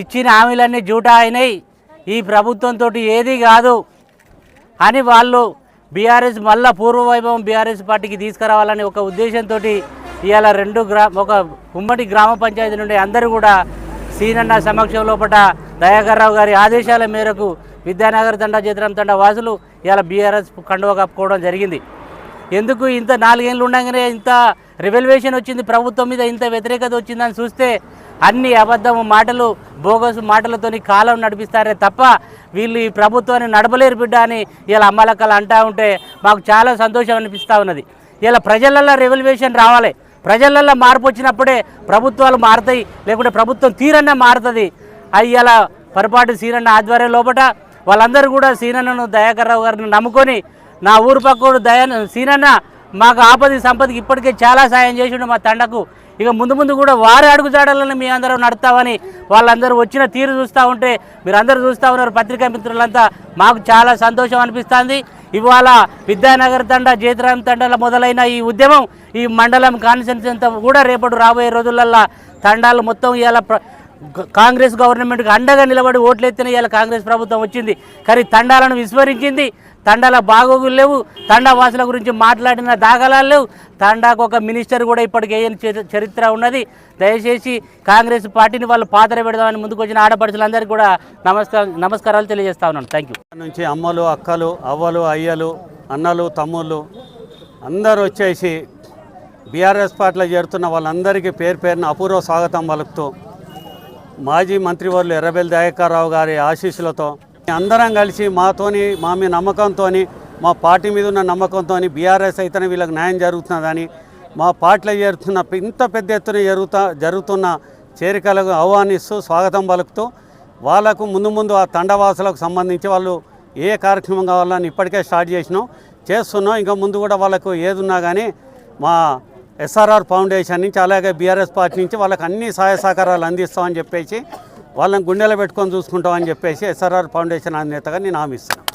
ఇచ్చిన హామీలన్నీ జూటా అయినాయి. ఈ ప్రభుత్వంతో ఏది కాదు. అని వాళ్ళు బీఆర్ఎస్ మళ్ళా పూర్వవైభవం బీఆర్ఎస్ పార్టీకి తీసుకురావాలని ఒక ఉద్దేశంతో ఇవాళ రెండు గ్రా ఒక ఉమ్మడి గ్రామ పంచాయతీ నుండి అందరూ కూడా సీనన్న సమక్షం లోపల దయాకర్రావు గారి ఆదేశాల మేరకు విద్యానగర్ తండా చిత్రం తండా వాసులు ఇవాళ బీఆర్ఎస్ కండువ కప్పుకోవడం జరిగింది. ఎందుకు ఇంత నాలుగేళ్ళు ఉండగానే ఇంత రివల్యూషన్ వచ్చింది ప్రభుత్వం మీద ఇంత వ్యతిరేకత వచ్చిందని చూస్తే అన్ని అబద్ధము మాటలు బోగస్ మాటలతోని కాలం నడిపిస్తారే తప్ప వీళ్ళు ఈ ప్రభుత్వాన్ని నడపలేరు బిడ్డ అని ఇలా అమ్మలక్కలు అంటూ ఉంటే మాకు చాలా సంతోషం అనిపిస్తూ ఉన్నది. ఇలా ప్రజలల్లో రెవల్యూషన్ రావాలి. ప్రజలల్లో మార్పు వచ్చినప్పుడే ప్రభుత్వాలు మారుతాయి. లేకుంటే ప్రభుత్వం తీరన్నా మారుతుంది. అవి ఇలా పొరపాటు సీనన్న ఆధ్వర్యం లోపట వాళ్ళందరూ కూడా సీనన్నను దయాకర్ రావు గారిని నమ్ముకొని నా ఊరు పక్కడు దయా సీనన్న మాకు ఆపది సంపదకి ఇప్పటికే చాలా సాయం చేసిండు మా తండకు. ఇక ముందు ముందు కూడా వారి అడుగుజాడలను మీ అందరూ నడుస్తామని వాళ్ళందరూ వచ్చిన తీరు చూస్తూ ఉంటే మీరందరూ చూస్తూ ఉన్నారు పత్రికా మిత్రులంతా. మాకు చాలా సంతోషం అనిపిస్తుంది. ఇవాళ విద్యానగర్ తండ జేతరాం తండాల మొదలైన ఈ ఉద్యమం ఈ మండలం కాన్స్టిట్యూన్సీ కూడా రేపటి రాబోయే రోజులల్లో తండాలు మొత్తం ఇవాళ కాంగ్రెస్ గవర్నమెంట్కి అండగా నిలబడి ఓట్లెత్తిన ఇవాళ కాంగ్రెస్ ప్రభుత్వం వచ్చింది. కానీ తండాలను విస్మరించింది. తండాల బాగోగులు లేవు. తండా వాసుల గురించి మాట్లాడిన దాఖలాలు లేవు. తండాకు ఒక మినిస్టర్ కూడా ఇప్పటికే చరిత్ర ఉన్నది. దయచేసి కాంగ్రెస్ పార్టీని వాళ్ళు పాత్ర పెడదామని ముందుకు వచ్చిన ఆడపడుచులందరికీ కూడా నమస్కారం నమస్కారాలు తెలియజేస్తా ఉన్నాను. థ్యాంక్ యూ నుంచి అమ్మలు అక్కలు అవ్వలు అయ్యలు అన్నలు తమ్ముళ్ళు అందరూ వచ్చేసి బీఆర్ఎస్ పార్టీలో చేరుతున్న వాళ్ళందరికీ పేరు పేరున అపూర్వ స్వాగతం పలుకుతూ మాజీ మంత్రివర్యులు ఎర్రబెల్లి దయాకర్రావు గారి ఆశీస్సులతో అందరం కలిసి మాతోని మా మీ నమ్మకంతో మా పార్టీ మీద ఉన్న నమ్మకంతో బీఆర్ఎస్ అయితేనే వీళ్ళకి న్యాయం జరుగుతున్నదని మా పార్టీలో జరుగుతున్న ఇంత పెద్ద ఎత్తున జరుగుతా జరుగుతున్న చేరికలకు ఆహ్వానిస్తూ స్వాగతం పలుకుతూ వాళ్ళకు ముందు ముందు ఆ తండవాసులకు సంబంధించి వాళ్ళు ఏ కార్యక్రమం కావాలని ఇప్పటికే స్టార్ట్ చేసినాం చేస్తున్నాం. ఇంకా ముందు కూడా వాళ్ళకు ఏదున్నా కానీ మా ఎస్ఆర్ఆర్ ఫౌండేషన్ నుంచి అలాగే బీఆర్ఎస్ పార్టీ నుంచి వాళ్ళకి అన్ని సహాయ సహకారాలు అందిస్తామని చెప్పేసి వాళ్ళని గుండెలో పెట్టుకొని చూసుకుంటామని చెప్పేసి ఎస్ఆర్ఆర్ ఫౌండేషన్ అధినేతగా నేను హామీ ఇస్తున్నాను.